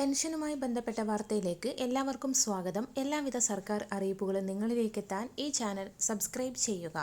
പെൻഷനുമായി ബന്ധപ്പെട്ട വാർത്തയിലേക്ക് എല്ലാവർക്കും സ്വാഗതം. എല്ലാവിധ സർക്കാർ അറിയിപ്പുകളും നിങ്ങളിലേക്ക് എത്താൻ ഈ ചാനൽ സബ്സ്ക്രൈബ് ചെയ്യുക.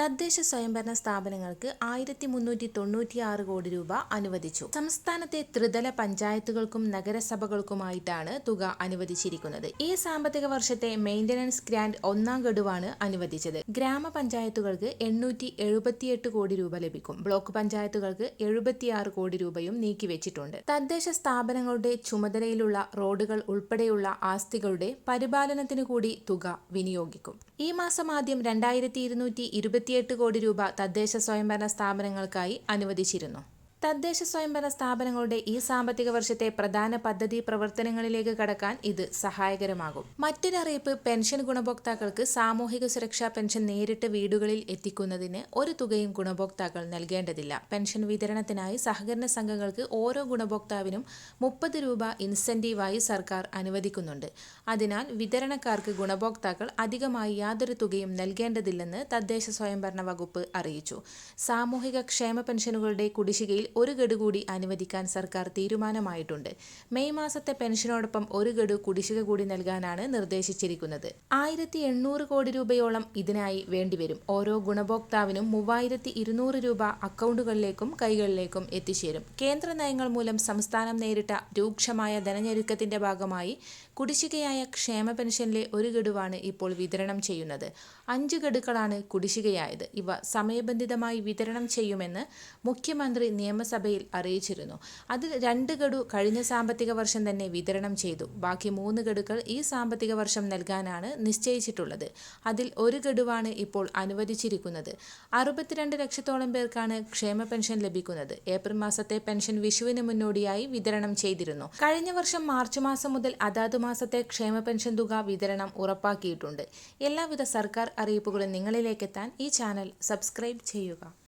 തദ്ദേശ സ്വയംഭരണ സ്ഥാപനങ്ങൾക്ക് ആയിരത്തി മുന്നൂറ്റി തൊണ്ണൂറ്റി ആറ് കോടി രൂപ അനുവദിച്ചു. സംസ്ഥാനത്തെ ത്രിതല പഞ്ചായത്തുകൾക്കും നഗരസഭകൾക്കുമായിട്ടാണ് തുക അനുവദിച്ചിരിക്കുന്നത്. ഈ സാമ്പത്തിക വർഷത്തെ മെയിന്റനൻസ് ഗ്രാന്റ് ഒന്നാം ഗഡുവാണ് അനുവദിച്ചത്. ഗ്രാമപഞ്ചായത്തുകൾക്ക് എണ്ണൂറ്റി എഴുപത്തിയെട്ട് കോടി രൂപ ലഭിക്കും. ബ്ലോക്ക് പഞ്ചായത്തുകൾക്ക് എഴുപത്തിയാറ് കോടി രൂപയും നീക്കിവെച്ചിട്ടുണ്ട്. തദ്ദേശ സ്ഥാപനങ്ങളുടെ ചുമതലയിലുള്ള റോഡുകൾ ഉൾപ്പെടെയുള്ള ആസ്തികളുടെ പരിപാലനത്തിനു കൂടി തുക വിനിയോഗിക്കും. ഈ മാസം ആദ്യം രണ്ടായിരത്തി ഇരുന്നൂറ്റി ഇരുപത്തിയെട്ട് കോടി രൂപ തദ്ദേശ സ്വയംഭരണ സ്ഥാപനങ്ങൾക്കായി അനുവദിച്ചിരുന്നു. തദ്ദേശ സ്വയംഭരണ സ്ഥാപനങ്ങളുടെ ഈ സാമ്പത്തിക വർഷത്തെ പ്രധാന പദ്ധതി പ്രവർത്തനങ്ങളിലേക്ക് കടക്കാൻ ഇത് സഹായകരമാകും. മറ്റൊരറിയിപ്പ് പെൻഷൻ ഗുണഭോക്താക്കൾക്ക് സാമൂഹിക സുരക്ഷാ പെൻഷൻ നേരിട്ട് വീടുകളിൽ എത്തിക്കുന്നതിന് ഒരു തുകയും ഗുണഭോക്താക്കൾ നൽകേണ്ടതില്ല. പെൻഷൻ വിതരണത്തിനായി സഹകരണ സംഘങ്ങൾക്ക് ഓരോ ഗുണഭോക്താവിനും മുപ്പത് രൂപ ഇൻസെന്റീവായി സർക്കാർ അനുവദിക്കുന്നുണ്ട്. അതിനാൽ വിതരണക്കാർക്ക് ഗുണഭോക്താക്കൾ അധികമായി യാതൊരു തുകയും നൽകേണ്ടതില്ലെന്ന് തദ്ദേശ സ്വയംഭരണ വകുപ്പ് അറിയിച്ചു. സാമൂഹിക ക്ഷേമ പെൻഷനുകളുടെ കുടിശ്ശികയിൽ ഒരു ഗഡു കൂടി അനുവദിക്കാൻ സർക്കാർ തീരുമാനമായിട്ടുണ്ട്. മെയ് മാസത്തെ പെൻഷനോടൊപ്പം ഒരു ഗഡു കുടിശ്ശിക കൂടി നൽകാനാണ് നിർദ്ദേശിച്ചിരിക്കുന്നത്. ആയിരത്തി എണ്ണൂറ് കോടി രൂപയോളം ഇതിനായി വേണ്ടിവരും. ഓരോ ഗുണഭോക്താവിനും മൂവായിരത്തി ഇരുന്നൂറ് രൂപ അക്കൗണ്ടുകളിലേക്കും കൈകളിലേക്കും എത്തിച്ചേരും. കേന്ദ്ര നയങ്ങൾ മൂലം സംസ്ഥാനം നേരിട്ട രൂക്ഷമായ ധനഞ്ഞെരുക്കത്തിന്റെ ഭാഗമായി കുടിശ്ശികയായ ക്ഷേമ പെൻഷനിലെ ഒരു ഗഡുവാണ് ഇപ്പോൾ വിതരണം ചെയ്യുന്നത്. അഞ്ച് ഗഡുക്കളാണ് കുടിശ്ശികയായത്. ഇവ സമയബന്ധിതമായി വിതരണം ചെയ്യുമെന്ന് മുഖ്യമന്ത്രി നിയമസഭയിൽ അറിയിച്ചിരുന്നു. അതിൽ രണ്ട് ഗഡു കഴിഞ്ഞ സാമ്പത്തിക വർഷം തന്നെ വിതരണം ചെയ്തു. ബാക്കി മൂന്ന് ഗഡുക്കൾ ഈ സാമ്പത്തിക വർഷം നൽകാനാണ് നിശ്ചയിച്ചിട്ടുള്ളത്. അതിൽ ഒരു ഗഡുവാണ് ഇപ്പോൾ അനുവദിച്ചിരിക്കുന്നത്. അറുപത്തിരണ്ട് ലക്ഷത്തോളം പേർക്കാണ് ക്ഷേമ പെൻഷൻ ലഭിക്കുന്നത്. ഏപ്രിൽ മാസത്തെ പെൻഷൻ വിഷുവിന് മുന്നോടിയായി വിതരണം ചെയ്തിരുന്നു. കഴിഞ്ഞ വർഷം മാർച്ച് മാസം മുതൽ അതാത് മാസത്തെ ക്ഷേമ പെൻഷൻ തുക വിതരണം ഉറപ്പാക്കിയിട്ടുണ്ട്. എല്ലാവിധ സർക്കാർ അറിയിപ്പുകളും നിങ്ങളിലേക്കെത്താൻ ഈ ചാനൽ സബ്സ്ക്രൈബ് ചെയ്യുക.